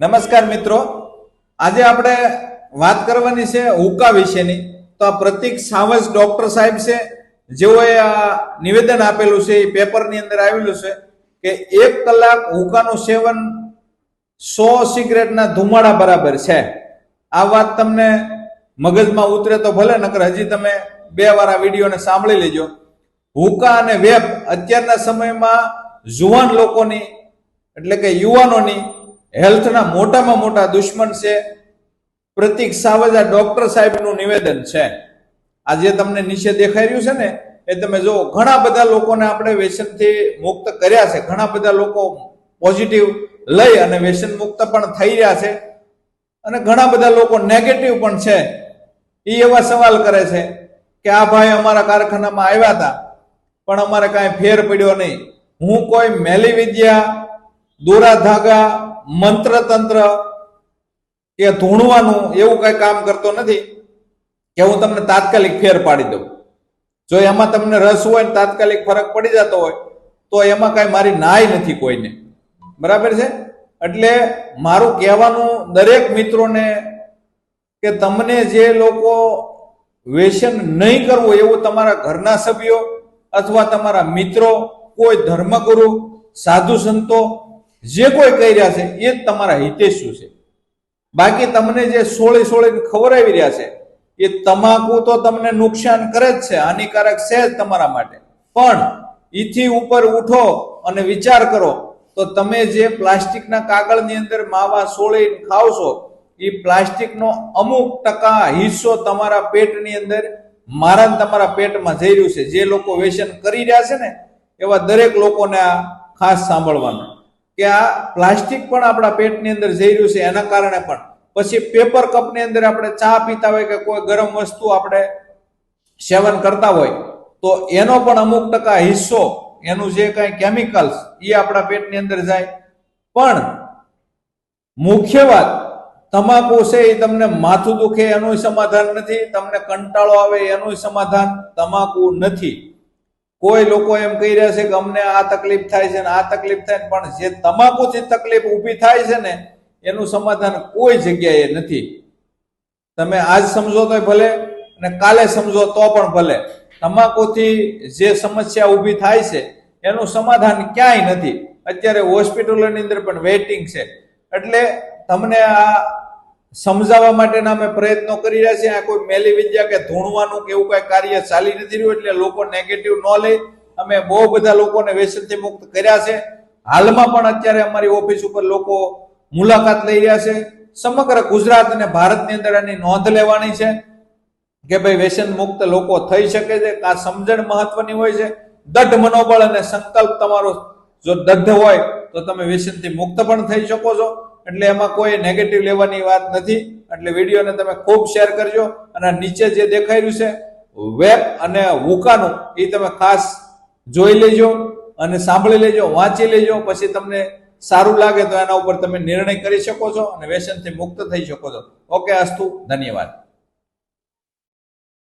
નમસ્કાર મિત્રો. આજે આપણે વાત કરવાની છે હુકા વિશેની. તો આ પ્રતિક સાવજ ડોક્ટર સાહેબ છે, જેઓએ આ નિવેદન આપેલું છે, એ પેપરની અંદર આવેલું છે કે એક કલાક હુકાનું સેવન સો સિગરેટના ધુમાડા બરાબર છે. આ વાત તમને મગજમાં ઉતરે તો ભલે, નકર હજી તમે બે વાર આ વિડીયોને સાંભળી લેજો. હુકા અને વેપ અત્યારના સમયમાં જુવાન લોકોની, એટલે કે યુવાનોની હેલ્થના મોટામાં મોટા દુશ્મન છે. પ્રતિક સાવજા ડોક્ટર સાહેબનું નિવેદન છે. આ જે તમને નીચે દેખાઈ રહ્યું છે ને, એ તમે જુઓ, ઘણા બધા લોકોને આપણે વ્યસનથી મુક્ત કર્યા છે. ઘણા બધા લોકો પોઝિટિવ લઈ અને વ્યસન મુક્ત પણ થઈ રહ્યા છે. અને ઘણા બધા લોકો નેગેટિવ પણ છે. એ એવા સવાલ કરે છે કે આ ભાઈ અમારા કારખાનામાં આવ્યા હતા, પણ અમારે કાંઈ ફેર પડ્યો નહીં. હું કોઈ મેલી વિદ્યા દોરા ધાગા મંત્ર તંત્ર કે ધૂણવાનું એવું કઈ કામ કરતો નથી કે હું તમને તાત્કાલિક ફેર પાડી દઉં. જો એમાં તમને રસ હોય ને તાત્કાલિક ફરક પડી જતો હોય, તો એમાં કઈ મારી નાય નથી કોઈને. બરાબર છે? એટલે મારું કહેવાનું દરેક મિત્રોને કે તમને જે લોકો વ્યસન નહીં કરવું એવું તમારા ઘરના સભ્યો અથવા તમારા મિત્રો, કોઈ ધર્મગુરુ, સાધુ સંતો જે કોઈ કહી રહ્યા છે, એ જ તમારા હિતેશુ છે. બાકી તમને જે સોળે સોળે ખવડાવી રહ્યા છે, એ તમાકુ તો તમને નુકસાન કરે જ છે, હાનિકારક છે જ તમારા માટે. પણ ઈથી ઉપર ઉઠો અને વિચાર કરો, તો તમે જે પ્લાસ્ટિકના કાગળની અંદર માવા સોળી ખાવશો એ પ્લાસ્ટિકનો અમુક ટકા હિસ્સો તમારા પેટની અંદર, મારા તમારા પેટમાં જઈ રહ્યું છે. જે લોકો વ્યસન કરી રહ્યા છે ને, એવા દરેક લોકોને આ ખાસ સાંભળવાનું. કે આ પ્લાસ્ટિક પણ આપણા પેટની અંદર જઈ રહ્યું છે, એના કારણે પણ. પછી પેપર કપની અંદર આપણે ચા પીતા હોય કે કોઈ ગરમ વસ્તુ આપણે સેવન કરતા હોય, તો એનો પણ અમુક ટકા હિસ્સો, એનું જે કાંઈ કેમિકલ્સ એ આપણા પેટની અંદર જાય. પણ મુખ્ય વાત, તમાકુ છે એ તમને માથું દુખે એનું સમાધાન નથી, તમને કંટાળો આવે એનું સમાધાન, તમાકુ નથી. કોઈ લોકો એમ કહી રહ્યા છે કે અમને આ તકલીફ થાય છે ને આ તકલીફ થાય પણ જે તમાકુથી તકલીફ ઊભી થાય છે ને, એનું સમાધાન કોઈ જગ્યાએ નથી. તમે આજ સમજો તો ભલે અને કાલે સમજો તો પણ ભલે. તમાકુથી જે સમસ્યા ઊભી થાય છે, એનું સમાધાન ક્યાંય નથી. અત્યારે હોસ્પિટલોની અંદર પણ વેઇટિંગ છે. એટલે તમને આ સમજાવવા માટેના અમે પ્રયત્નો કરી રહ્યા છીએ. આ કોઈ મેલી વિદ્યા કે ધૂણવાનું કે એવું કઈ કાર્ય ચાલી નથી રહ્યું એટલે લોકો નેગેટિવ ન લે. અમે બહુ બધા લોકોને વ્યસનથી મુક્ત કર્યા છે. હાલમાં પણ અત્યારે અમારી ઓફિસ ઉપર લોકો મુલાકાત લઈ રહ્યા છે. સમગ્ર ગુજરાત અને ભારતની અંદર એની નોંધ લેવાની છે કે ભાઈ વ્યસન મુક્ત લોકો થઈ શકે છે. આ સમજણ મહત્વની હોય છે. દઢ મનોબળ અને સંકલ્પ તમારો જો દઢ હોય તો તમે વ્યસનથી મુક્ત પણ થઈ શકો છો. એટલે એમાં કોઈ નેગેટિવ લેવાની વાત નથી. એટલે વિડીયોને તમે ખૂબ શેર કરજો અને નીચે જે દેખાઈ રહ્યું છે વેબ અને હુકાનું એ તમે ખાસ જોઈ લેજો અને સાંભળી લેજો, વાંચી લેજો, પછી તમને સારું લાગે તો એના ઉપર તમે નિર્ણય કરી શકો છો અને વ્યસનથી મુક્ત થઈ શકો છો. ઓકે, અસ્તુ, ધન્યવાદ.